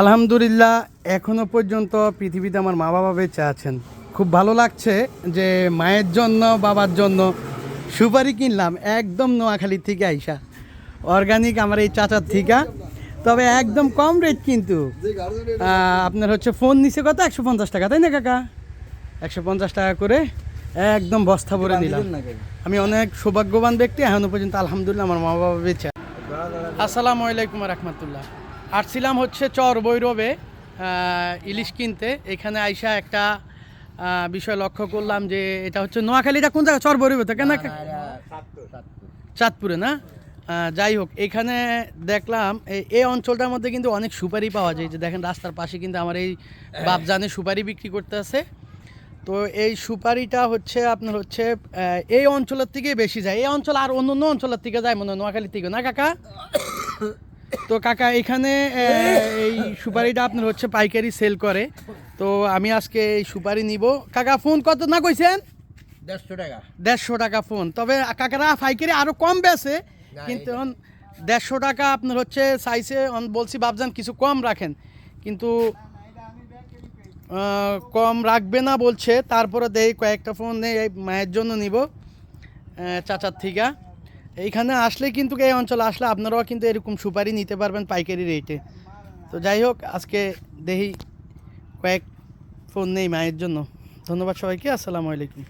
আলহামদুলিল্লাহ এখনও পর্যন্ত পৃথিবীতে আমার মা বাবা বেঁচে আছেন। খুব ভালো লাগছে যে মায়ের জন্য বাবার জন্য সুপারি কিনলাম একদম নোয়াখালী থেকে আইসা। অর্গানিক আমার এই চাচার থেকে। তবে একদম কম রেট কিন্তু। আপনার হচ্ছে ফোন নিচে কত? একশো পঞ্চাশ টাকা তাই না কাকা? একশো পঞ্চাশ টাকা করে একদম বস্তা ভরে দিলাম। আমি অনেক সৌভাগ্যবান ব্যক্তি এখনও পর্যন্ত আলহামদুলিল্লাহ আমার মা বাবা বেঁচে। আসসালামু আলাইকুম রহমতুল্লাহ। আসছিলাম হচ্ছে চর বৈরবে ইলিশ কিনতে। এখানে আইসা একটা বিষয় লক্ষ্য করলাম যে এটা হচ্ছে নোয়াখালীটা কোন জায়গা? চর বৈরবে তো কেন? চাঁদপুরে। না? যাই হোক এখানে দেখলাম এই- এই অঞ্চলটার মধ্যে কিন্তু অনেক সুপারি পাওয়া যায়। যে দেখেন রাস্তার পাশে কিন্তু আমার এই বাপজানে সুপারি বিক্রি করতে আছে। তো এই সুপারিটা হচ্ছে আপনার হচ্ছে এই অঞ্চলের থেকে বেশি যায়। এই অঞ্চল আর অন্য অন্য অঞ্চলের থেকে যায় মনে হয় নোয়াখালীর থেকে না কাকা? তো কাকা এখানে এই সুপারিটা আপনার হচ্ছে পাইকারি সেল করে। তো আমি আজকে এই সুপারি নিব। কাকা ফোন কত না কইছেন? দেড়শো টাকা। দেড়শো টাকা ফোন তবে কাকারা পাইকারি আরও কম বেছে কিন্তু দেড়শো টাকা আপনার হচ্ছে সাইজে বলছি বাবজান কিছু কম রাখেন। কিন্তু কম রাখবে না বলছে। তারপরে দেই কয়েকটা ফোন নেই এই মায়ের জন্য নিব চাচার থিকা। এইখানে আসলে কিন্তু এই অঞ্চলে আসলে আপনারাও কিন্তু এরকম সুপারি নিতে পারবেন পাইকারি রেটে। তো যাই হোক, আজকে দেখি কয়েক ফোন নেই মায়ের জন্য। ধন্যবাদ সবাইকে, আসসালামু আলাইকুম।